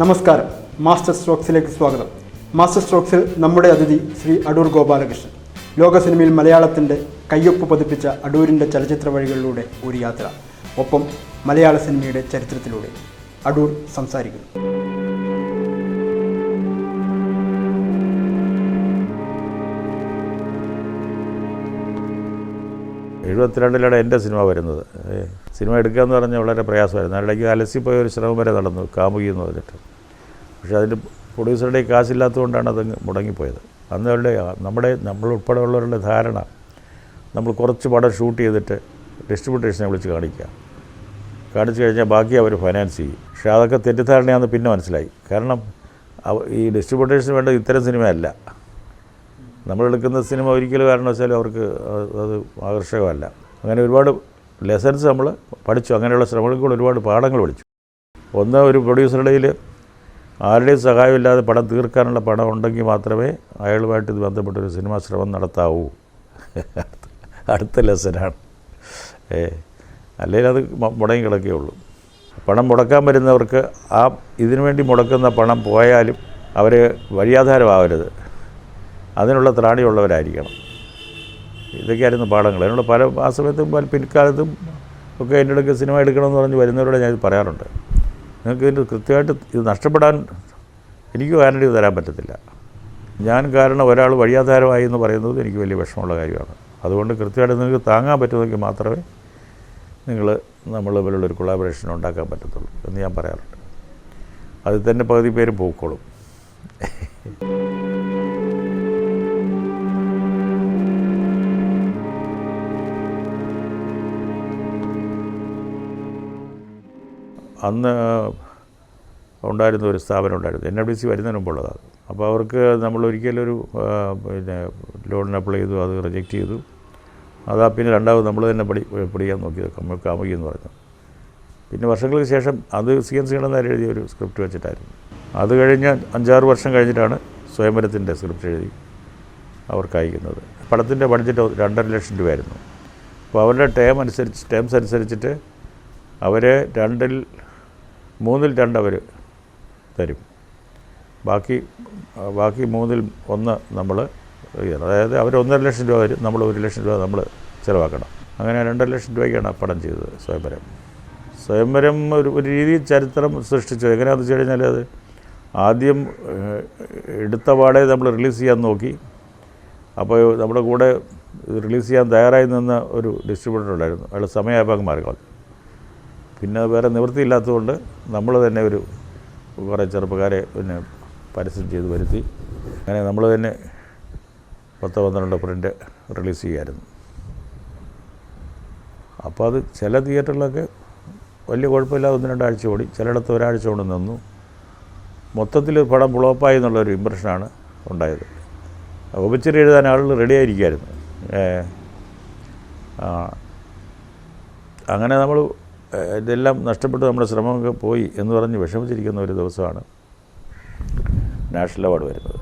നമസ്കാരം. മാസ്റ്റർ സ്ട്രോക്സിലേക്ക് സ്വാഗതം. മാസ്റ്റർ സ്ട്രോക്സിൽ നമ്മുടെ അതിഥി ശ്രീ അടൂർ ഗോപാലകൃഷ്ണൻ. ലോക സിനിമയിൽ മലയാളത്തിന്റെ കയ്യൊപ്പ് പതിപ്പിച്ച അടൂരിന്റെ ചലച്ചിത്ര വഴികളിലൂടെ ഒരു യാത്ര. ഒപ്പം മലയാള സിനിമയുടെ ചരിത്രത്തിലൂടെ അടൂർ സംസാരിക്കുന്നു. എഴുപത്തിരണ്ടിലാണ് എന്റെ സിനിമ വരുന്നത്. സിനിമ എടുക്കുക എന്ന് പറഞ്ഞാൽ വളരെ പ്രയാസമായിരുന്നു. അതിനിടയ്ക്ക് അലസിപ്പോയ ഒരു ശ്രമം വരെ നടന്നു കാമുകി എന്ന് പറഞ്ഞിട്ട്. പക്ഷേ അതിന്റെ പ്രൊഡ്യൂസറുടെ കാശില്ലാത്തതുകൊണ്ടാണ് അത് മുടങ്ങിപ്പോയത്. അന്ന് അവരുടെ നമ്മുടെ നമ്മളുൾപ്പെടെയുള്ളവരുടെ ധാരണ നമ്മൾ കുറച്ച് പടം ഷൂട്ട് ചെയ്തിട്ട് ഡിസ്ട്രിബ്യൂട്ടേഴ്സിനെ വിളിച്ച് കാണിക്കുക. കാണിച്ചു കഴിഞ്ഞാൽ ബാക്കി അവർ ഫൈനാൻസ് ചെയ്യും. പക്ഷേ അതൊക്കെ തെറ്റിദ്ധാരണയാണെന്ന് പിന്നെ മനസ്സിലായി. കാരണം ഈ ഡിസ്ട്രിബ്യൂട്ടേഴ്സിന് വേണ്ട ഇത്തരം സിനിമയല്ല. നമ്മൾ എടുക്കുന്ന സിനിമ ഒരിക്കലും കാരണവശാലും അവർക്ക് അത് ആകർഷകമല്ല. അങ്ങനെ ഒരുപാട് ലെസൺസ് നമ്മൾ പഠിച്ചു. അങ്ങനെയുള്ള ശ്രമങ്ങളിൽ കൂടെ ഒരുപാട് പാഠങ്ങൾ പഠിച്ചു. ഒന്ന് ഒരു പ്രൊഡ്യൂസറുടെയിൽ ആരുടെയും സഹായമില്ലാതെ പടം തീർക്കാനുള്ള പണം ഉണ്ടെങ്കിൽ മാത്രമേ അയാളുമായിട്ട് ഇത് ബന്ധപ്പെട്ടൊരു സിനിമാ ശ്രമം നടത്താവൂ. അടുത്ത ലെസനാണ്. ഏ അല്ലെങ്കിൽ അത് മുടങ്ങി കിടക്കുകയുള്ളൂ പണം മുടക്കാൻ വരുന്നവർക്ക് ആ ഇതിനു വേണ്ടി മുടക്കുന്ന പണം പോയാലും അവർ വഴിയാധാരമാവരുത്. അതിനുള്ള ത്രാണിയുള്ളവരായിരിക്കണം. ഇതൊക്കെയായിരുന്നു പാഠങ്ങൾ. അതിനുള്ള പല ആ സമയത്തും പല പിൽക്കാലത്തും ഒക്കെ എന്റെ അടുക്ക സിനിമ എടുക്കണമെന്ന് പറഞ്ഞ് വരുന്നവരോട് ഞാൻ ഇത് പറയാറുണ്ട്. നിങ്ങൾക്ക് ഇതിന്റെ കൃത്യമായിട്ട് ഇത് നഷ്ടപ്പെടാൻ എനിക്ക് ഗ്യാരണ്ടി തരാൻ പറ്റത്തില്ല. ഞാൻ കാരണം ഒരാൾ വഴിയാധാരമായി എന്ന് പറയുന്നത് എനിക്ക് വലിയ വിഷമമുള്ള കാര്യമാണ്. അതുകൊണ്ട് കൃത്യമായിട്ട് നിങ്ങൾക്ക് താങ്ങാൻ പറ്റുമെങ്കിൽ മാത്രമേ നിങ്ങൾ നമ്മൾ തമ്മിലുള്ളൊരു കൊളാബറേഷൻ ഉണ്ടാക്കാൻ പറ്റത്തുള്ളൂ എന്ന് ഞാൻ പറയാറുണ്ട്. അതിൽ തന്നെ പകുതി പേര് പോയിക്കോളും അന്ന് ഉണ്ടായിരുന്ന ഒരു സ്ഥാപനം ഉണ്ടായിരുന്നു. എൻ എഫ് ഡി സി വരുന്നതിന് മുമ്പുള്ളതാണ്. അപ്പോൾ അവർക്ക് നമ്മൾ ഒരിക്കലൊരു ഒരു പിന്നെ ലോണിന് അപ്ലൈ ചെയ്തു അത് റിജക്റ്റ് ചെയ്തു. അതാ പിന്നെ രണ്ടാമത് നമ്മൾ തന്നെ പഠി പഠിക്കാൻ നോക്കിയത് കമ്മ കാമുകി എന്ന് പറഞ്ഞു. പിന്നെ വർഷങ്ങൾക്ക് ശേഷം അത് സി എൻ സീണെന്നാർ എഴുതിയ ഒരു സ്ക്രിപ്റ്റ് വെച്ചിട്ടായിരുന്നു. അത് കഴിഞ്ഞ് അഞ്ചാറ് വർഷം കഴിഞ്ഞിട്ടാണ് സ്വയംവരത്തിന്റെ സ്ക്രിപ്റ്റ് എഴുതി അവർക്ക് അയക്കുന്നത്. പടത്തിന്റെ ബഡ്ജറ്റ് രണ്ടര ലക്ഷം രൂപയായിരുന്നു. അപ്പോൾ അവരുടെ ടേം അനുസരിച്ച് ടേംസ് അനുസരിച്ചിട്ട് അവരെ രണ്ടിൽ മൂന്നിൽ രണ്ടവർ തരും. ബാക്കി ബാക്കി മൂന്നിൽ ഒന്ന് നമ്മൾ അതായത് അവർ ഒന്നര ലക്ഷം രൂപ വരും നമ്മൾ ഒരു ലക്ഷം രൂപ നമ്മൾ ചിലവാക്കണം. അങ്ങനെ രണ്ടര ലക്ഷം രൂപയ്ക്കാണ് പടം ചെയ്തത് സ്വയംവരം. സ്വയംവരം ഒരു ഒരു രീതിയിൽ ചരിത്രം സൃഷ്ടിച്ചു. എങ്ങനെയാണെന്ന് വെച്ച് കഴിഞ്ഞാൽ അത് ആദ്യം എടുത്ത പാടെ നമ്മൾ റിലീസ് ചെയ്യാൻ നോക്കി. അപ്പോൾ നമ്മുടെ കൂടെ റിലീസ് ചെയ്യാൻ തയ്യാറായി നിന്ന ഒരു ഡിസ്ട്രിബ്യൂട്ടർ ഉണ്ടായിരുന്നു. അയാൾ സമയമായപ്പോൾ അങ്ങ് മാറിക്കളഞ്ഞു പിന്നെ വേറെ നിവൃത്തിയില്ലാത്തതുകൊണ്ട് നമ്മൾ തന്നെ ഒരു കുറേ ചെറുപ്പക്കാരെ പിന്നെ പരസ്യം ചെയ്ത് വരുത്തി. അങ്ങനെ നമ്മൾ തന്നെ പത്ത് പന്ത്രണ്ട് പ്രിന്റ് റിലീസ് ചെയ്യായിരുന്നു. അപ്പോൾ അത് ചില തിയേറ്ററിലൊക്കെ വലിയ കുഴപ്പമില്ലാതെ ഒന്ന് രണ്ടാഴ്ച ഓടി. ചിലയിടത്ത് ഒരാഴ്ച കൊണ്ട് നിന്നു. മൊത്തത്തിൽ പടം ഫ്ലോപ്പായി എന്നുള്ളൊരു ഇമ്പ്രഷനാണ് ഉണ്ടായത്. ഉപച്ചിരി എഴുതാൻ ആളുകൾ റെഡി ആയിരിക്കുമായിരുന്നു. അങ്ങനെ നമ്മൾ ഇതെല്ലാം നഷ്ടപ്പെട്ട് നമ്മുടെ ശ്രമമൊക്കെ പോയി എന്ന് പറഞ്ഞ് വിഷമിച്ചിരിക്കുന്ന ഒരു ദിവസമാണ് നാഷണൽ അവാർഡ് വരുന്നത്.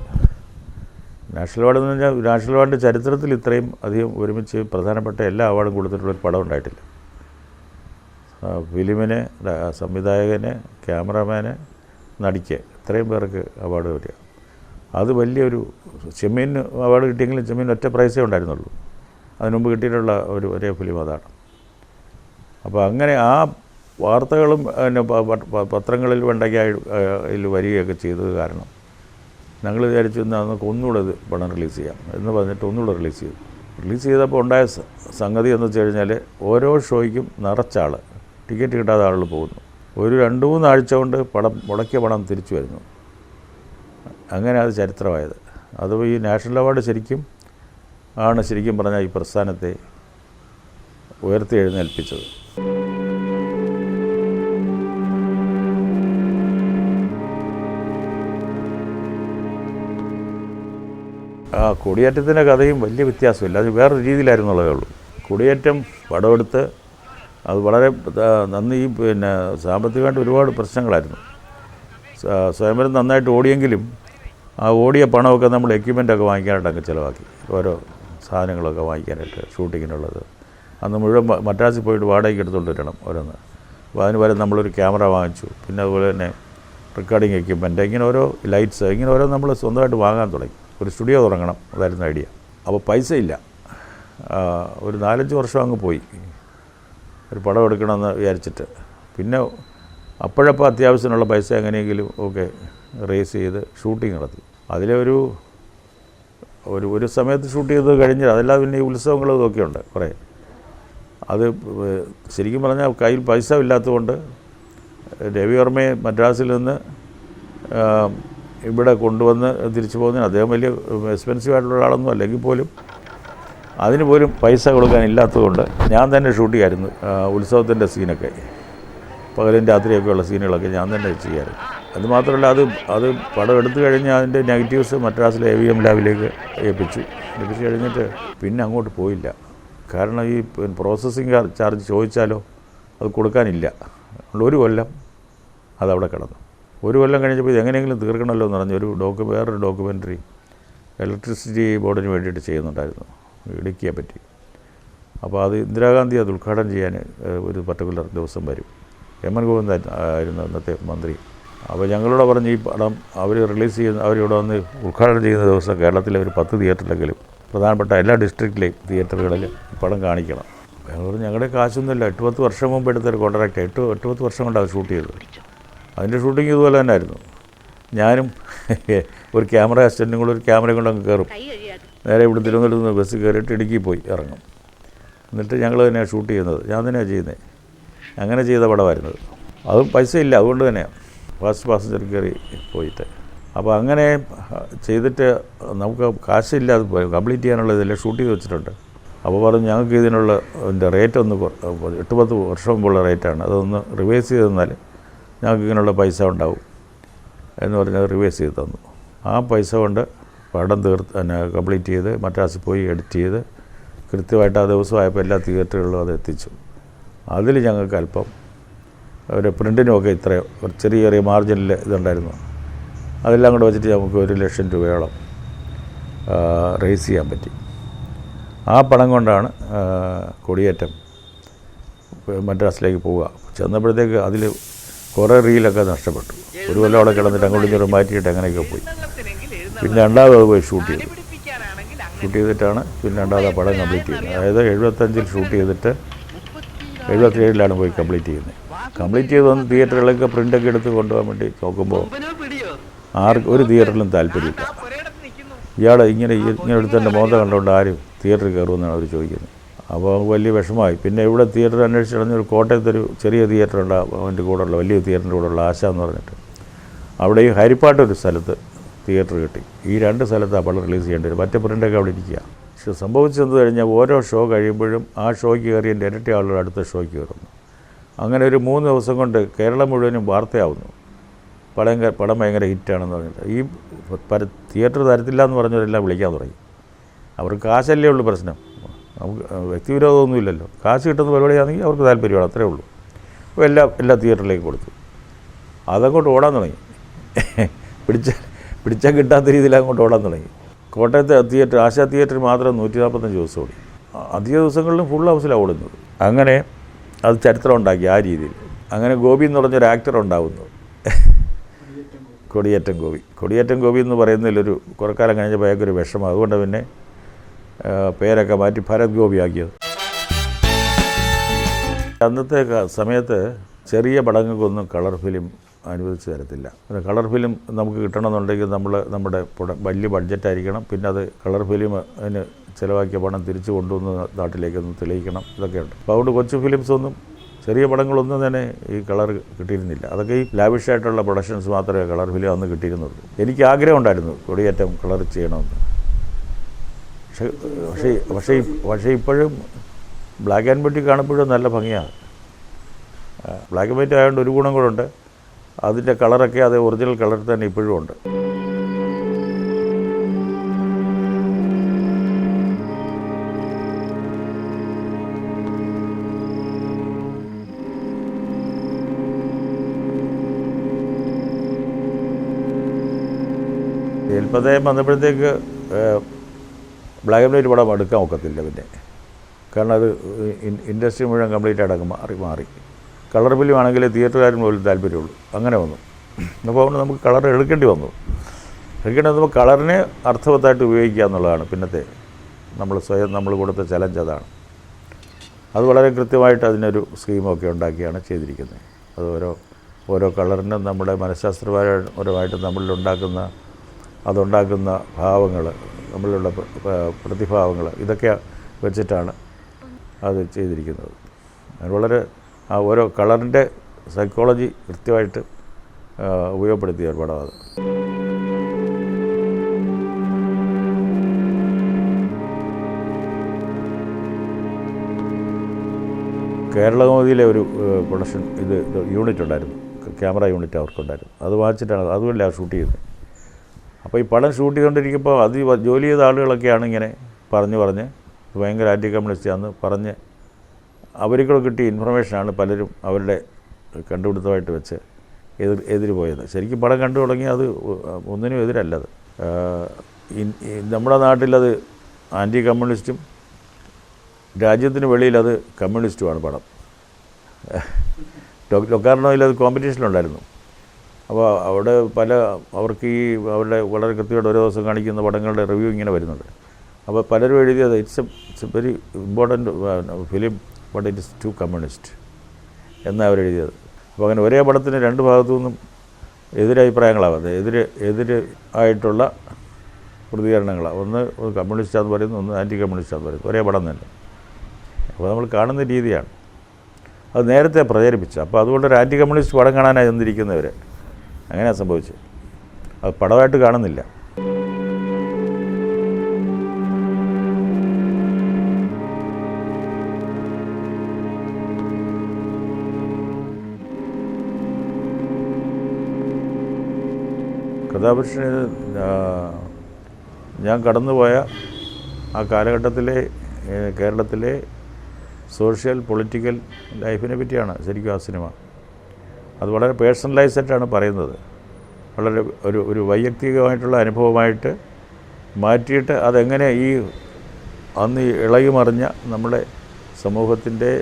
നാഷണൽ അവാർഡ് എന്ന് പറഞ്ഞാൽ നാഷണൽ അവാർഡിന്റെ ചരിത്രത്തിൽ ഇത്രയും അധികം ഒരുമിച്ച് പ്രധാനപ്പെട്ട എല്ലാ അവാർഡും കൊടുത്തിട്ടുള്ള ഒരു പടം ഉണ്ടായിട്ടില്ല. ഫിലിമിന് സംവിധായകന് ക്യാമറമാന് നടിക്ക് ഇത്രയും പേർക്ക് അവാർഡ് വരിക അത് വലിയൊരു ചെമ്മീൻ അവാർഡ് കിട്ടിയെങ്കിലും ചെമ്മീൻ ഒറ്റ പ്രൈസേ ഉണ്ടായിരുന്നുള്ളൂ. അതിനുമുമ്പ് കിട്ടിയിട്ടുള്ള ഒരു ഒരേ ഫിലിം അതാണ്. അപ്പോൾ അങ്ങനെ ആ വാർത്തകളും പിന്നെ പത്രങ്ങളിൽ വെണ്ടയ്ക്കായി വരികയൊക്കെ ചെയ്തത് കാരണം ഞങ്ങൾ വിചാരിച്ചു നമുക്ക് ഒന്നുകൂടെ ഇത് പണം റിലീസ് ചെയ്യാം എന്ന് പറഞ്ഞിട്ട് ഒന്നുകൂടെ റിലീസ് ചെയ്തു. റിലീസ് ചെയ്തപ്പോൾ ഉണ്ടായ സംഗതി എന്ന് വെച്ച് കഴിഞ്ഞാൽ ഓരോ ഷോയ്ക്കും നിറച്ചാൾ ടിക്കറ്റ് കിട്ടാതെ ആളുകൾ പോകുന്നു. ഒരു രണ്ട് മൂന്നാഴ്ച കൊണ്ട് പണം മുടക്കിയ പണം തിരിച്ചു വരുന്നു. അങ്ങനെ അത് ചരിത്രമായത്. അത് ഈ നാഷണൽ അവാർഡ് ശരിക്കും ആണ് ശരിക്കും പറഞ്ഞാൽ ഈ പ്രസ്ഥാനത്തെ ഉയർത്തി എഴുന്നേൽപ്പിച്ചത്. ആ കൊടിയേറ്റത്തിന്റെ കഥയും വലിയ വ്യത്യാസമില്ല. അത് വേറൊരു രീതിയിലായിരുന്നുള്ളതേ ഉള്ളൂ. കൊടിയേറ്റം പടമെടുത്ത് അത് വളരെ നന്ദി പിന്നെ സാമ്പത്തികമായിട്ട് ഒരുപാട് പ്രശ്നങ്ങളായിരുന്നു. സ്വയംവരം നന്നായിട്ട് ഓടിയെങ്കിലും ആ ഓടിയ പണമൊക്കെ നമ്മൾ എക്യുപ്മെന്റൊക്കെ വാങ്ങിക്കാനായിട്ടൊക്കെ ചിലവാക്കി. ഓരോ സാധനങ്ങളൊക്കെ വാങ്ങിക്കാനായിട്ട് ഷൂട്ടിങ്ങിനുള്ളത്. അന്ന് മുഴുവൻ മദ്രാസിൽ പോയിട്ട് വാടകയ്ക്ക് എടുത്തുകൊണ്ട് വരണം ഓരോന്ന്. അപ്പോൾ അതിന് പകരം നമ്മളൊരു ക്യാമറ വാങ്ങിച്ചു. പിന്നെ അതുപോലെ തന്നെ റെക്കോർഡിങ് എക്യുപ്മെന്റ് ഇങ്ങനെ ഓരോ ലൈറ്റ്സ് ഇങ്ങനെ ഓരോ നമ്മൾ സ്വന്തമായിട്ട് വാങ്ങാൻ തുടങ്ങി. ഒരു സ്റ്റുഡിയോ തുടങ്ങണം അതായിരുന്നു ഐഡിയ. അപ്പോൾ പൈസ ഇല്ല ഒരു നാലഞ്ച് വർഷം അങ്ങ് പോയി. ഒരു പടം എടുക്കണമെന്ന് വിചാരിച്ചിട്ട്. പിന്നെ അപ്പോഴപ്പോൾ അത്യാവശ്യത്തിനുള്ള പൈസ എങ്ങനെയെങ്കിലും ഒക്കെ റേസ് ചെയ്ത് ഷൂട്ടിംഗ് നടത്തി. അതിലെ ഒരു ഒരു ഒരു സമയത്ത് ഷൂട്ട് ചെയ്ത് കഴിഞ്ഞ് അതെല്ലാം പിന്നെ ഈ ഉത്സവങ്ങളും ഇതൊക്കെ ഉണ്ട് കുറേ. അത് ശരിക്കും പറഞ്ഞാൽ കയ്യിൽ പൈസ ഇല്ലാത്തതുകൊണ്ട് രവിവർമ്മയെ മദ്രാസിൽ നിന്ന് ഇവിടെ കൊണ്ടുവന്ന് തിരിച്ചു പോകുന്നതിന് അദ്ദേഹം വലിയ എക്സ്പെൻസീവ് ആയിട്ടുള്ള ആളൊന്നും അല്ലെങ്കിൽ പോലും അതിന് പോലും പൈസ കൊടുക്കാനില്ലാത്തതുകൊണ്ട് ഞാൻ തന്നെ ഷൂട്ട് ചെയ്യായിരുന്നു. ഉത്സവത്തിന്റെ സീനൊക്കെ പകലും രാത്രിയൊക്കെയുള്ള സീനുകളൊക്കെ ഞാൻ തന്നെ ചെയ്യാറുണ്ട് അതുമാത്രമല്ല അത് അത് പടം എടുത്തു കഴിഞ്ഞ് അതിന്റെ നെഗറ്റീവ്സ് മദ്രാസിലെ എ വി എം ലാബിലേക്ക് ഏൽപ്പിച്ചു. ഏൽപ്പിച്ച് കഴിഞ്ഞിട്ട് പിന്നെ അങ്ങോട്ട് പോയില്ല. കാരണം ഈ പ്രോസസ്സിങ് ചാർജ് ചോദിച്ചാലോ അത് കൊടുക്കാനില്ല. ഒരു കൊല്ലം അതവിടെ കിടന്നു. ഒരു കൊല്ലം കഴിഞ്ഞപ്പോൾ ഇത് എങ്ങനെയെങ്കിലും തീർക്കണമല്ലോ എന്ന് പറഞ്ഞ് ഒരു ഡോക്യു വേറൊരു ഡോക്യുമെന്ററി ഇലക്ട്രിസിറ്റി ബോർഡിന് വേണ്ടിയിട്ട് ചെയ്യുന്നുണ്ടായിരുന്നു ഇടുക്കിയെ പറ്റി. അപ്പോൾ അത് ഇന്ദിരാഗാന്ധി അത് ഉദ്ഘാടനം ചെയ്യാൻ ഒരു പർട്ടിക്കുലർ ദിവസം വരും. എം എൻ ഗോവിന്ദൻ ആയിരുന്നു അന്നത്തെ മന്ത്രി. അപ്പോൾ ഞങ്ങളോട് പറഞ്ഞ് ഈ പടം അവർ റിലീസ് ചെയ്യുന്ന അവരിവിടെ വന്ന് ഉദ്ഘാടനം ചെയ്യുന്ന ദിവസം കേരളത്തിലെ ഒരു പത്ത് തിയേറ്ററിലെങ്കിലും പ്രധാനപ്പെട്ട എല്ലാ ഡിസ്ട്രിക്റ്റിലെയും തിയേറ്ററുകളിൽ ഈ പടം കാണിക്കണം. ഞങ്ങൾ ഞങ്ങളുടെ കാശൊന്നുമില്ല. എട്ട് പത്ത് വർഷം മുമ്പ് എടുത്തൊരു കോൺട്രാക്റ്റ് എട്ട് എട്ട് പത്ത് വർഷം കൊണ്ടാണ് ഷൂട്ട് ചെയ്തത്. അതിന്റെ ഷൂട്ടിംഗ് ഇതുപോലെ തന്നെ ആയിരുന്നു ഞാനും ഒരു ക്യാമറ അസിസ്റ്റന്റും കൂടെ ഒരു ക്യാമറയും കൊണ്ട് അങ്ങ് കയറും നേരെ ഇവിടെ തിരുവനന്തപുരത്ത് നിന്ന് ബസ് കയറിയിട്ട് ഇടുക്കി പോയി ഇറങ്ങും. എന്നിട്ട് ഞങ്ങൾ തന്നെയാണ് ഷൂട്ട് ചെയ്യുന്നത്. ഞാൻ തന്നെയാണ് ചെയ്യുന്നത് അങ്ങനെ ചെയ്ത പടമായിരുന്നത്. അതും പൈസ ഇല്ല അതുകൊണ്ട് തന്നെയാണ് ഫസ്റ്റ് പാസഞ്ചർ കയറി പോയിട്ട്. അപ്പോൾ അങ്ങനെ ചെയ്തിട്ട് നമുക്ക് കാശില്ല അത് കംപ്ലീറ്റ് ചെയ്യാനുള്ള ഇതെല്ലാം ഷൂട്ട് ചെയ്ത് വെച്ചിട്ടുണ്ട്. അപ്പോൾ പറഞ്ഞു ഞങ്ങൾക്ക് ഇതിനുള്ള അതിന്റെ റേറ്റ് ഒന്ന് എട്ട് പത്ത് വർഷം മുമ്പുള്ള റേറ്റാണ്. അതൊന്ന് റിവേഴ്സ് ചെയ്ത് തന്നാൽ ഞങ്ങൾക്ക് ഇങ്ങനെയുള്ള പൈസ ഉണ്ടാവും എന്ന് പറഞ്ഞ് റിവേഴ്സ് ചെയ്ത് തന്നു. ആ പൈസ കൊണ്ട് പടം തീർത്ത് പിന്നെ കംപ്ലീറ്റ് ചെയ്ത് മദ്രാസിൽ പോയി എഡിറ്റ് ചെയ്ത് കൃത്യമായിട്ട് ആ ദിവസം ദിവസമായപ്പോൾ എല്ലാ തിയേറ്ററുകളിലും അത് എത്തിച്ചു. അതിൽ ഞങ്ങൾക്ക് അല്പം ഒരു പ്രിന്റിനുമൊക്കെ ഇത്രയോ ഒരു ചെറിയ ചെറിയ മാർജിനിൽ ഇതുണ്ടായിരുന്നു. അതെല്ലാം കൂടെ വെച്ചിട്ട് നമുക്ക് ഒരു ലക്ഷം രൂപയോളം റേസ് ചെയ്യാൻ പറ്റി. ആ പണം കൊണ്ടാണ് കൊടിയേറ്റം മദ്രാസിലേക്ക് പോവുക. ചെന്നപ്പോഴത്തേക്ക് അതിൽ കുറേ റീലൊക്കെ നഷ്ടപ്പെട്ടു. ഒരു കൊല്ലം അവിടെ കിടന്നിട്ട് അങ്ങോട്ടും ഇങ്ങോട്ടും മാറ്റിയിട്ട് അങ്ങനെയൊക്കെ പോയി. പിന്നെ രണ്ടാമത് പോയി ഷൂട്ട് ചെയ്തു. ഷൂട്ട് ചെയ്തിട്ടാണ് പിന്നെ രണ്ടാമത് ആ പടം കംപ്ലീറ്റ് ചെയ്യുന്നത്. അതായത് എഴുപത്തഞ്ചിൽ ഷൂട്ട് ചെയ്തിട്ട് എഴുപത്തിയേഴിലാണ് പോയി കംപ്ലീറ്റ് ചെയ്യുന്നത്. കംപ്ലീറ്റ് ചെയ്ത് വന്ന് തിയേറ്ററുകളൊക്കെ പ്രിന്റൊക്കെ എടുത്ത് കൊണ്ടുപോകാൻ വേണ്ടി നോക്കുമ്പോൾ ആർക്ക് ഒരു തിയേറ്ററിലും താല്പര്യമില്ല. ഇയാളെ ഇങ്ങനെ ഇങ്ങനെ എടുത്തതിന്റെ മോന്ത കണ്ടുകൊണ്ട് ആരും തിയേറ്ററിൽ കയറുമെന്നാണ് അവർ ചോദിക്കുന്നത്. അപ്പോൾ വലിയ വിഷമമായി. പിന്നെ ഇവിടെ തിയേറ്റർ അന്വേഷിച്ച് ഒരു കോട്ടയത്തൊരു ചെറിയ തിയേറ്റർ ഉണ്ട് അവന്റെ കൂടെയുള്ള വലിയ തിയേറ്ററിന്റെ കൂടെയുള്ള ആശ എന്ന് പറഞ്ഞിട്ട്. അവിടെ ഈ ഹരിപ്പാട്ട് ഒരു സ്ഥലത്ത് തിയേറ്റർ കിട്ടി. ഈ രണ്ട് സ്ഥലത്താണ് പടം റിലീസ് ചെയ്യേണ്ടി വരും മറ്റേ പ്രിന്റൊക്കെ അവിടെ ഇരിക്കുക. പക്ഷെ സംഭവിച്ചെന്ന് കഴിഞ്ഞാൽ ഓരോ ഷോ കഴിയുമ്പോഴും ആ ഷോയ്ക്ക് കയറി എന്റെ ഇരട്ടി ആളുകൾ അടുത്ത ഷോയ്ക്ക് കയറുന്നു. അങ്ങനെ ഒരു മൂന്ന് ദിവസം കൊണ്ട് കേരളം മുഴുവനും വാർത്തയാവുന്നു. പടം പടം ഭയങ്കര ഹിറ്റാണെന്ന് പറഞ്ഞിട്ട്. ഈ തിയേറ്റർ തരത്തില്ല എന്ന് പറഞ്ഞവരെല്ലാം വിളിക്കാൻ തുടങ്ങി. അവർക്ക് കാശല്ലേ ഉള്ളൂ പ്രശ്നം. നമുക്ക് വ്യക്തിവിരോധമൊന്നുമില്ലല്ലോ കാശ് കിട്ടുന്ന പരിപാടിയാണെങ്കിൽ അവർക്ക് താല്പര്യമാണ് അത്രേ ഉള്ളൂ. അപ്പോൾ എല്ലാ എല്ലാ തിയേറ്ററിലേക്ക് കൊടുത്തു. അതങ്ങോട്ട് ഓടാൻ തുടങ്ങി. പിടിച്ച പിടിച്ചാൽ കിട്ടാത്ത രീതിയിൽ അങ്ങോട്ട് ഓടാൻ തുടങ്ങി. കോട്ടയത്തെ തിയേറ്റർ ആശാ തിയേറ്റർ മാത്രം നൂറ്റി നാൽപ്പത്തഞ്ച് ദിവസം ഓടി. അധിക ദിവസങ്ങളിലും ഫുൾ ഹൗസിലാണ് ഓടുന്നത്. അങ്ങനെ അത് ചരിത്രം ഉണ്ടാക്കി ആ രീതിയിൽ. അങ്ങനെ ഗോപി എന്ന് പറഞ്ഞൊരു ആക്ടർ ഉണ്ടാവുന്നു. കൊടിയേറ്റം ഗോപി. കൊടിയേറ്റം ഗോപി എന്ന് പറയുന്നതിലൊരു കുറേക്കാലം കാലം കഴിഞ്ഞപ്പോൾ അയാൾക്കൊരു വിഷമം. അതുകൊണ്ട് പിന്നെ പേരൊക്കെ മാറ്റി ഭരത് ഗോപിയാക്കിയത്. അന്നത്തെ സമയത്ത് ചെറിയ പടങ്ങൾക്കൊന്നും കളർ ഫിലിം അനുവദിച്ച് തരത്തില്ല. കളർ ഫിലിം നമുക്ക് കിട്ടണമെന്നുണ്ടെങ്കിൽ നമ്മൾ നമ്മുടെ വലിയ ബഡ്ജറ്റായിരിക്കണം. പിന്നെ അത് കളർ ഫിലിം അതിന് ചിലവാക്കിയ പണം തിരിച്ചു കൊണ്ടുവന്ന് നാട്ടിലേക്കൊന്ന് തെളിയിക്കണം. ഇതൊക്കെയുണ്ട് അപ്പോൾ അതുകൊണ്ട് കൊച്ചു ഫിലിംസ് ഒന്നും ചെറിയ പടങ്ങളൊന്നും തന്നെ ഈ കളർ കിട്ടിയിരുന്നില്ല. അതൊക്കെ ഈ ലാവിഷായിട്ടുള്ള പ്രൊഡക്ഷൻസ് മാത്രമേ കളർ ഫിലിം അന്ന് കിട്ടിയിരുന്നുള്ളൂ. എനിക്ക് ആഗ്രഹം ഉണ്ടായിരുന്നു കൊടിയേറ്റം കളർ ചെയ്യണമെന്ന്. പക്ഷേ പക്ഷേ പക്ഷേ പക്ഷേ ഇപ്പോഴും ബ്ലാക്ക് ആൻഡ് വൈറ്റ് കാണുമ്പോഴും നല്ല ഭംഗിയാണ്. ബ്ലാക്ക് ആൻഡ് വൈറ്റ് ആയതുകൊണ്ട് ഒരു ഗുണം കൂടെ അതിന്റെ കളറൊക്കെ അത് ഒറിജിനൽ കളർ തന്നെ ഇപ്പോഴും ഉണ്ട്. ജൽപ്പതയം വന്നപ്പോഴത്തേക്ക് ബ്ലാക്ക് ആൻഡ് വൈറ്റ് പടം എടുക്കാൻ ഒക്കത്തില്ല പിന്നെ. കാരണം അത് ഇൻഡസ്ട്രി മുഴുവൻ കംപ്ലീറ്റ് അടക്കം മാറി മാറി. കളർ ഫിലിം ആണെങ്കിൽ തിയേറ്ററുകാരും പോലും താല്പര്യമുള്ളൂ. അങ്ങനെ വന്നു. അപ്പോൾ അതുകൊണ്ട് നമുക്ക് കളർ എടുക്കേണ്ടി വന്നു. എടുക്കേണ്ടി വന്നപ്പോൾ കളറിനെ അർത്ഥവത്തായിട്ട് ഉപയോഗിക്കുക എന്നുള്ളതാണ് പിന്നത്തെ നമ്മൾ സ്വയം നമ്മൾ കൊടുത്ത ചലഞ്ച് അതാണ്. അത് വളരെ കൃത്യമായിട്ട് അതിനൊരു സ്കീമൊക്കെ ഉണ്ടാക്കിയാണ് ചെയ്തിരിക്കുന്നത്. അത് ഓരോ ഓരോ കളറിനും നമ്മുടെ മനഃശാസ്ത്രപരമായിട്ട് നമ്മളിലുണ്ടാക്കുന്ന അതുണ്ടാക്കുന്ന ഭാവങ്ങൾ നമ്മളിലുള്ള പ്ര- പ്ര- പ്രതിഭാവങ്ങൾ ഇതൊക്കെ വെച്ചിട്ടാണ് അത് ചെയ്തിരിക്കുന്നത്. അത് വളരെ ആ ഓരോ കളറിന്റെ സൈക്കോളജി കൃത്യമായിട്ട് ഉപയോഗപ്പെടുത്തിയ ഒരു പടം അത്. കേരളകൗമുദിയിലെ ഒരു പ്രൊഡക്ഷൻ ഇത് യൂണിറ്റ് ഉണ്ടായിരുന്നു. ക്യാമറ യൂണിറ്റ് അവർക്കുണ്ടായിരുന്നു. അത് വാങ്ങിച്ചിട്ടാണ് അതുമല്ല ഷൂട്ട് ചെയ്തത് അപ്പോൾ ഈ പടം ഷൂട്ട് ചെയ്തുകൊണ്ടിരിക്കുമ്പോൾ അത് ജോലി ചെയ്ത ആളുകളൊക്കെയാണ് ഇങ്ങനെ പറഞ്ഞു പറഞ്ഞ്. ഭയങ്കര ആന്റി കമ്മ്യൂണിസ്റ്റാന്ന് പറഞ്ഞ് അവർക്കൂടെ കിട്ടിയ ഇൻഫർമേഷനാണ് പലരും അവരുടെ കണ്ടുപിടുത്തമായിട്ട് വെച്ച് എതിർ എതിര് പോയത് ശരിക്കും പടം കണ്ടു തുടങ്ങി അത് ഒന്നിനും എതിരല്ലത് നമ്മുടെ നാട്ടിലത് ആന്റി കമ്മ്യൂണിസ്റ്റും രാജ്യത്തിന് വെളിയിൽ അത് കമ്മ്യൂണിസ്റ്റുമാണ് പടം. ലൊക്കാർണോയിൽ അത് കോമ്പറ്റീഷനുണ്ടായിരുന്നു അപ്പോൾ അവിടെ പല അവർക്ക് ഈ അവരുടെ വളരെ കൃത്യമായിട്ട് ഓരോ ദിവസം കാണിക്കുന്ന പടങ്ങളുടെ റിവ്യൂ ഇങ്ങനെ വരുന്നുണ്ട്. അപ്പോൾ പലരും എഴുതിയത് it's a it's a very important film but it is too communist എന്നാണ് അവരെഴുതിയത് അപ്പോൾ അങ്ങനെ ഒരേ പടത്തിന് രണ്ട് ഭാഗത്തു നിന്നും എതിരഭിപ്രായങ്ങളാവാതെ എതിര് എതിര് ആയിട്ടുള്ള പ്രതികരണങ്ങളാണ്. ഒന്ന് കമ്മ്യൂണിസ്റ്റാന്ന് പറയുന്നു ഒന്ന് ആന്റി കമ്മ്യൂണിസ്റ്റാന്ന് പറയുന്നു. ഒരേ പടം തന്നെ. അപ്പോൾ നമ്മൾ കാണുന്ന രീതിയാണ്. അത് നേരത്തെ പ്രചരിപ്പിച്ചു അപ്പോൾ അതുകൊണ്ട് ഒരു ആന്റി കമ്മ്യൂണിസ്റ്റ് പടം കാണാനായി ചെന്നിരിക്കുന്നവർ അങ്ങനെയാണ് സംഭവിച്ചത് അത് പടമായിട്ട് കാണുന്നില്ല. കഥാപുരുഷന് ഞാൻ കടന്നുപോയ ആ കാലഘട്ടത്തിലെ കേരളത്തിലെ സോഷ്യൽ പൊളിറ്റിക്കൽ ലൈഫിനെ പറ്റിയാണ് ശരിക്കും ആ സിനിമ. അത് വളരെ പേഴ്സണലൈസ്ഡായിട്ടാണ് പറയുന്നത്. വളരെ ഒരു ഒരു വൈയക്തികമായിട്ടുള്ള അനുഭവമായിട്ട് മാറ്റിയിട്ട് അതെങ്ങനെ ഈ അന്ന് ഇളകിമറിഞ്ഞ ഇളകി നമ്മുടെ സമൂഹത്തിന്റെ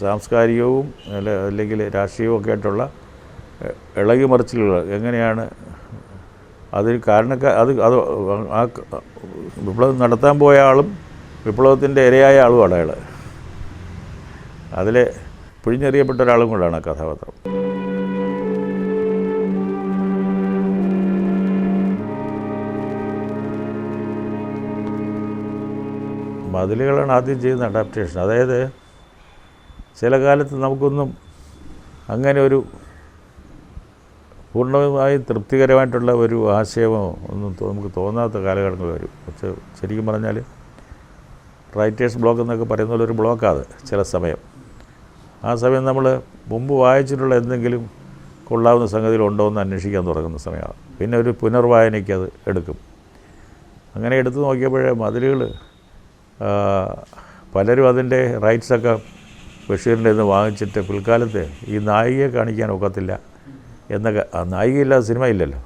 സാംസ്കാരികവും അല്ല- അല്ലെങ്കിൽ രാഷ്ട്രീയവും ഒക്കെ ആയിട്ടുള്ള ഇളകിമറിച്ചിലുകൾ ഇളകി എങ്ങനെയാണ് അതിന് കാരണക്കാർ അത് അത് ആ വിപ്ലവം നടത്താൻ പോയ ആളും വിപ്ലവത്തിന്റെ ഇരയായ ആളുമാണ് അയാൾ അതിലെ പിഴിഞ്ഞെറിയപ്പെട്ട ഒരാളും കൂടാണ് കഥാപാത്രം. മതിലുകളാണ് ആദ്യം ചെയ്യുന്ന അഡാപ്റ്റേഷൻ അതായത് ചില കാലത്ത് നമുക്കൊന്നും അങ്ങനെ ഒരു പൂർണമായും തൃപ്തികരമായിട്ടുള്ള ഒരു ആശയമോ ഒന്നും നമുക്ക് തോന്നാത്ത കാലഘട്ടങ്ങൾ വരും. പക്ഷെ ശരിക്കും പറഞ്ഞാൽ റൈറ്റേഴ്സ് ബ്ലോക്ക് എന്നൊക്കെ പറയുന്ന പോലെ ഒരു ബ്ലോക്കാണ് ചില സമയം. ആ സമയം നമ്മൾ മുമ്പ് വായിച്ചിട്ടുള്ള എന്തെങ്കിലും കൊള്ളാവുന്ന സംഗതികളുണ്ടോ എന്ന് അന്വേഷിക്കാൻ തുടങ്ങുന്ന സമയമാണ്. പിന്നെ ഒരു പുനർവായനയ്ക്ക് അത് എടുക്കും. അങ്ങനെ എടുത്തു നോക്കിയപ്പോഴേ മതിലുകൾ പലരും അതിന്റെ റൈറ്റ്സൊക്കെ ബഷീറിന്റെ നിന്ന് വാങ്ങിച്ചിട്ട് പിൽക്കാലത്ത് ഈ നായികയെ കാണിക്കാൻ ഒക്കത്തില്ല എന്നൊക്കെ നായികയില്ലാതെ സിനിമ ഇല്ലല്ലോ.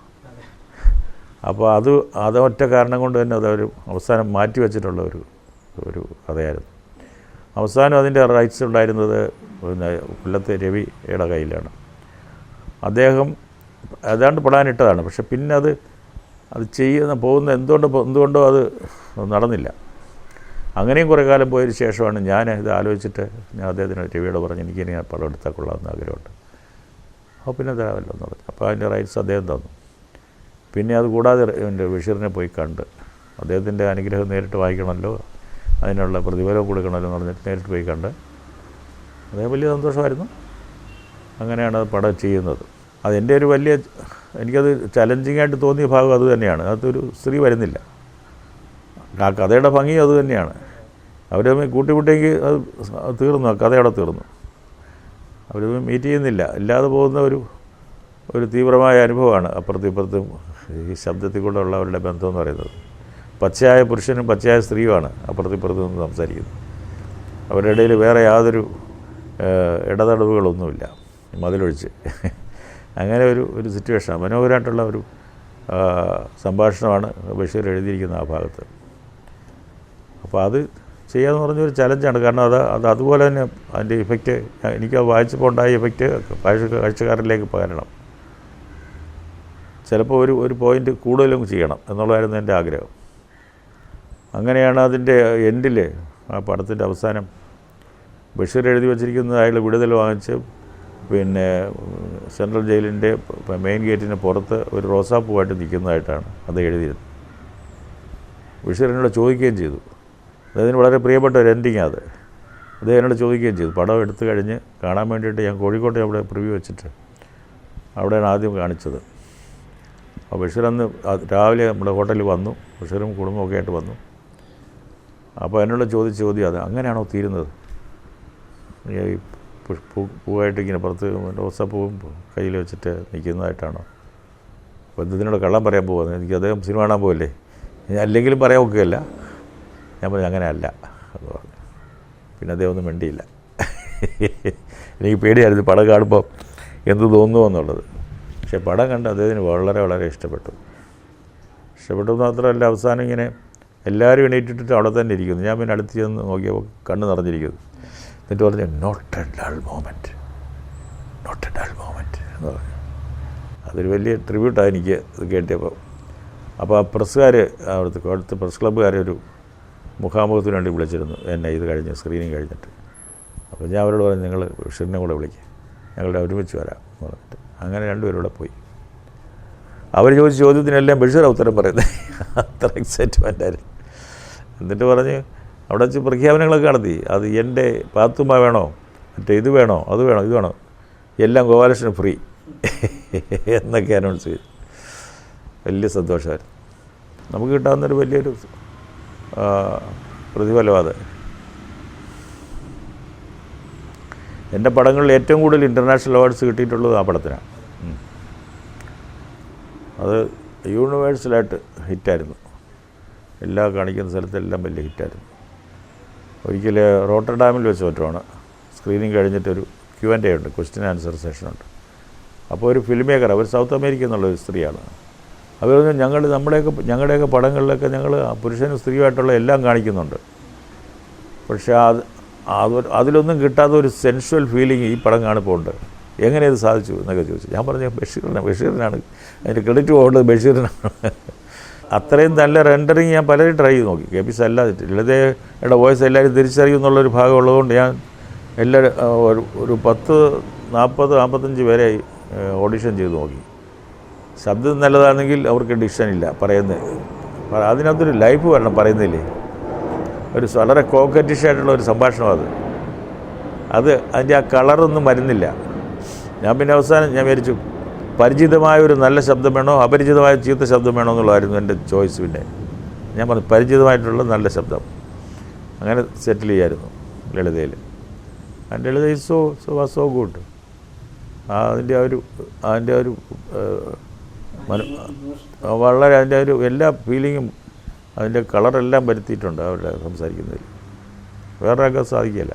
അപ്പോൾ അത് അതൊറ്റ കാരണം കൊണ്ട് തന്നെ അതൊരു അവസാനം മാറ്റി വെച്ചിട്ടുള്ള ഒരു ഒരു കഥയായിരുന്നു. അവസാനം അതിന്റെ റൈറ്റ്സ് ഉണ്ടായിരുന്നത് പിന്നെ രവി രവിയുടെ കയ്യിലാണ്. അദ്ദേഹം ഏതാണ്ട് പെടാനിട്ടതാണ്. പക്ഷെ പിന്നെ അത് അത് ചെയ്യുന്ന പോകുന്ന എന്തുകൊണ്ട് എന്തുകൊണ്ടോ അത് നടന്നില്ല. അങ്ങനെയും കുറേ കാലം പോയതിന് ശേഷമാണ് ഞാൻ ഇത് ആലോചിച്ചിട്ട് ഞാൻ അദ്ദേഹത്തിന് രവിയോട് പറഞ്ഞ് എനിക്ക് ഇനി ആ പടം എടുത്താൽ കൊള്ളാമെന്ന് ആഗ്രഹമുണ്ട്. അപ്പോൾ പിന്നെ തരാമല്ലോ എന്ന് പറഞ്ഞു. അപ്പോൾ അതിന്റെ റൈറ്റ്സ് അദ്ദേഹം തന്നു. പിന്നെ അത് കൂടാതെ എന്റെ ബഷീറിനെ പോയി കണ്ട് അദ്ദേഹത്തിന്റെ അനുഗ്രഹം നേരിട്ട് വായിക്കണമല്ലോ അതിനുള്ള പ്രതിഫലം കൊടുക്കണമല്ലോ എന്ന് പറഞ്ഞിട്ട് നേരിട്ട് പോയി കണ്ട് അദ്ദേഹം വലിയ സന്തോഷമായിരുന്നു. അങ്ങനെയാണ് അത് പടം ചെയ്യുന്നത്. അതെന്റെ ഒരു വലിയ എനിക്കത് ചലഞ്ചിങ് ആയിട്ട് തോന്നിയ ഭാഗം അത് തന്നെയാണ്. അതൊരു സ്ത്രീ വരുന്നില്ല. ആ കഥയുടെ ഭംഗി അത് തന്നെയാണ്. അവർ തമ്മിൽ കൂട്ടിമുട്ടെങ്കിൽ അത് അത് തീർന്നു ആ കഥയോടെ തീർന്നു. അവർ മീറ്റ് ചെയ്യുന്നില്ല. ഇല്ലാതെ പോകുന്ന ഒരു ഒരു തീവ്രമായ അനുഭവമാണ് അപ്പുറത്തും ഇപ്പുറത്തും ഈ ശബ്ദത്തിൽ കൂടെ അവരുടെ ബന്ധം എന്ന് പറയുന്നത്. പച്ചയായ പുരുഷനും പച്ചയായ സ്ത്രീയുമാണ് അപ്പുറത്തും ഇപ്പുറത്തും നിന്ന് സംസാരിക്കുന്നത്. അവരുടെ ഇടയിൽ വേറെ യാതൊരു ഇടതടവുകളൊന്നുമില്ല. മതിലൊഴിച്ച്. അങ്ങനെ ഒരു ഒരു സിറ്റുവേഷനാണ് മനോഹരമായിട്ടുള്ള ഒരു സംഭാഷണമാണ് ബഷീർ എഴുതിയിരിക്കുന്ന ആ ഭാഗത്ത്. അപ്പോൾ അത് ചെയ്യാന്ന് പറഞ്ഞൊരു ചലഞ്ചാണ് കാരണം അത് അത് അതുപോലെ തന്നെ അതിന്റെ ഇഫക്റ്റ് എനിക്ക് അത് വായിച്ചപ്പോൾ ഉണ്ടായ ഇഫക്റ്റ് കാഴ്ച കാഴ്ചക്കാരിലേക്ക് പകരണം. ചിലപ്പോൾ ഒരു ഒരു പോയിന്റ് കൂടുതലും ചെയ്യണം എന്നുള്ളതായിരുന്നു എന്റെ ആഗ്രഹം. അങ്ങനെയാണ് അതിന്റെ എൻഡിൽ ആ പടത്തിന്റെ അവസാനം ബഷീർ എഴുതി വച്ചിരിക്കുന്നത് അയാൾ വിടുതൽ വാങ്ങിച്ച് പിന്നെ സെൻട്രൽ ജയിലിന്റെ മെയിൻ ഗേറ്റിന് പുറത്ത് ഒരു റോസാപ്പൂവായിട്ട് നിൽക്കുന്നതായിട്ടാണ് അത് എഴുതിയത്. ബഷീർ എന്നോട് ചോദിക്കുകയും ചെയ്തു. അദ്ദേഹത്തിന് വളരെ പ്രിയപ്പെട്ട ഒരു എൻഡിങ് അത്. അദ്ദേഹം എന്നോട് ചോദിക്കുകയും ചെയ്തു. പടം എടുത്തു കഴിഞ്ഞ് കാണാൻ വേണ്ടിയിട്ട് ഞാൻ കോഴിക്കോട്ടെ അവിടെ പ്രിവ്യൂ വെച്ചിട്ട് അവിടെയാണ് ആദ്യം കാണിച്ചത്. അപ്പോൾ ബഷീർ അന്ന് രാവിലെ നമ്മുടെ ഹോട്ടലിൽ വന്നു. ബഷീറും കുടുംബമൊക്കെ ആയിട്ട് വന്നു. അപ്പോൾ എന്നോട് ചോദിച്ച ചോദ്യം അത് അങ്ങനെയാണോ തീരുന്നത്? ഈ പൂവായിട്ട് ഇങ്ങനെ പുറത്ത് റോസാപ്പൂവും കയ്യിൽ വെച്ചിട്ട് നിൽക്കുന്നതായിട്ടാണോ? എന്തിനോട് കള്ളം പറയാൻ പോകുന്നത് എനിക്ക് അദ്ദേഹം സിനിമ കാണാൻ പോകല്ലേ അല്ലെങ്കിലും പറയാൻ ഒക്കുകയല്ല. ഞാൻ പറഞ്ഞു അങ്ങനെ അല്ല എന്ന് പറഞ്ഞു. പിന്നെ അദ്ദേഹം ഒന്നും മിണ്ടിയില്ല. എനിക്ക് പേടിയായിരുന്നു പടം കാണുമ്പോൾ എന്ത് തോന്നുന്നു എന്നുള്ളത്. പക്ഷേ പടം കണ്ട് അദ്ദേഹത്തിന് വളരെ വളരെ ഇഷ്ടപ്പെട്ടു. ഇഷ്ടപ്പെട്ടു മാത്രമല്ല അവസാനം ഇങ്ങനെ എല്ലാവരും എണീറ്റിട്ട് അവിടെ തന്നെ ഇരിക്കുന്നു. ഞാൻ പിന്നെ അടുത്ത് ചെന്ന് നോക്കിയപ്പോൾ കണ്ണ് നിറഞ്ഞിരിക്കുന്നു. എന്നിട്ട് പറഞ്ഞു not a dull moment not a dull moment എന്ന് പറഞ്ഞു. അതൊരു വലിയ ട്രിബ്യൂട്ടാണ് എനിക്ക് ഇത് കേട്ടിയപ്പോൾ. അപ്പോൾ ആ പ്രസ്സുകാർ അവിടുത്തെ അവിടുത്തെ പ്രസ് ക്ലബ്ബുകാരെ ഒരു മുഖാമുഖത്തിന് വേണ്ടി വിളിച്ചിരുന്നു. എന്നെ ഇത് കഴിഞ്ഞ് സ്ക്രീനിങ് കഴിഞ്ഞിട്ട്. അപ്പോൾ ഞാൻ അവരോട് പറഞ്ഞു നിങ്ങൾ ബഷീറിനെ കൂടെ വിളിക്കുക ഞങ്ങളുടെ ഒരുമിച്ച് വരാം. എന്ന് പറഞ്ഞിട്ട്. അങ്ങനെ രണ്ടുപേരും കൂടെ പോയി. അവർ ചോദിച്ച ചോദ്യത്തിനെല്ലാം ബഷീർ ഉത്തരം പറയുന്നത്. അത്ര എക്സൈറ്റ്മെന്റ് ആയിരുന്നു. എന്നിട്ട് പറഞ്ഞ് അവിടെ വെച്ച് പ്രഖ്യാപനങ്ങളൊക്കെ നടത്തി. അത് എന്റെ പാത്തുമ്മ വേണോ? മറ്റേ ഇത് വേണോ? അത് വേണോ? ഇത് വേണോ? എല്ലാം ഗോപാലകൃഷ്ണൻ ഫ്രീ എന്നൊക്കെ അനൗൺസ് ചെയ്തു. വലിയ സന്തോഷമായിരുന്നു. നമുക്ക് കിട്ടാവുന്നൊരു വലിയൊരു പ്രതിഫലവാദം എന്റെ പടങ്ങളിൽ ഏറ്റവും കൂടുതൽ ഇന്റർനാഷണൽ അവാർഡ്സ് കിട്ടിയിട്ടുള്ളത് ആ പടത്തിനാണ്. അത് യൂണിവേഴ്സലായിട്ട് ഹിറ്റായിരുന്നു എല്ലാ കാണിക്കുന്ന സ്ഥലത്തെല്ലാം വലിയ ഹിറ്റായിരുന്നു ഒരിക്കൽ റോട്ടർഡാമിൽ വെച്ച് മറ്റുമാണ് സ്ക്രീനിങ് കഴിഞ്ഞിട്ടൊരു ക്യു ആൻഡ് എ ഉണ്ട് ക്വസ്റ്റ്യൻ ആൻസർ സെഷനുണ്ട് അപ്പോൾ ഒരു ഫിലിം മേക്കർ അവർ സൗത്ത് അമേരിക്ക എന്നുള്ള ഒരു സ്ത്രീയാണ്. അവർ പറഞ്ഞു ഞങ്ങൾ നമ്മുടെയൊക്കെ ഞങ്ങളുടെയൊക്കെ പടങ്ങളിലൊക്കെ ഞങ്ങൾ പുരുഷനും സ്ത്രീയുമായിട്ടുള്ള എല്ലാം കാണിക്കുന്നുണ്ട്. പക്ഷേ അത് അത് അതിലൊന്നും കിട്ടാത്ത ഒരു സെൻഷ്വൽ ഫീലിംഗ് ഈ പടം കാണിപ്പോൾ ഉണ്ട്. എങ്ങനെ ഇത് സാധിച്ചു? എന്നൊക്കെ ചോദിച്ചു. ഞാൻ പറഞ്ഞു ബഷീറിനാണ് ബഷീറിനാണ് അതിന്റെ ക്രെഡിറ്റ് പോകേണ്ടത് ബഷീറിനാണ്. അത്രയും നല്ല റെൻഡറിങ് ഞാൻ പലരും ട്രൈ ചെയ്ത് നോക്കി. കെ പി അല്ലാതെ ലളിതയുടെ വോയിസ് എല്ലാവരും തിരിച്ചറിയും എന്നുള്ളൊരു ഭാഗം ഉള്ളതുകൊണ്ട് ഞാൻ എല്ലാ ഒരു ഒരു പത്ത് നാൽപ്പത് നാൽപ്പത്തഞ്ച് പേരെ ഓഡിഷൻ ചെയ്ത് നോക്കി. ശബ്ദം നല്ലതാണെങ്കിൽ അവർക്ക് ഡിക്ഷൻ ഇല്ല പറയുന്നത് അതിനകത്തൊരു ലൈഫ് വരണം പറയുന്നില്ലേ ഒരു വളരെ കോക്കറ്റിഷ് ആയിട്ടുള്ള ഒരു സംഭാഷണം അത്. അത് അതിന്റെ ആ കളറൊന്നും വരുന്നില്ല. ഞാൻ പിന്നെ അവസാനം ഞാൻ വിചാരിച്ചു പരിചിതമായ ഒരു നല്ല ശബ്ദം വേണോ? അപരിചിതമായ ചീത്ത ശബ്ദം വേണോ എന്നുള്ളതായിരുന്നു എന്റെ ചോയ്സ് പിന്നെ. ഞാൻ പറഞ്ഞു പരിചിതമായിട്ടുള്ള നല്ല ശബ്ദം. അങ്ങനെ സെറ്റിൽ ചെയ്യായിരുന്നു ലളിതയിൽ. And Lalitha is so so was so good അതിന്റെ ആ ഒരു അതിന്റെ ഒരു വളരെ അതിന്റെ ഒരു എല്ലാ ഫീലിങ്ങും അതിന്റെ കളറെല്ലാം വരുത്തിയിട്ടുണ്ട് അവരുടെ സംസാരിക്കുന്നതിൽ. വേറൊരാൾക്ക് സാധിക്കില്ല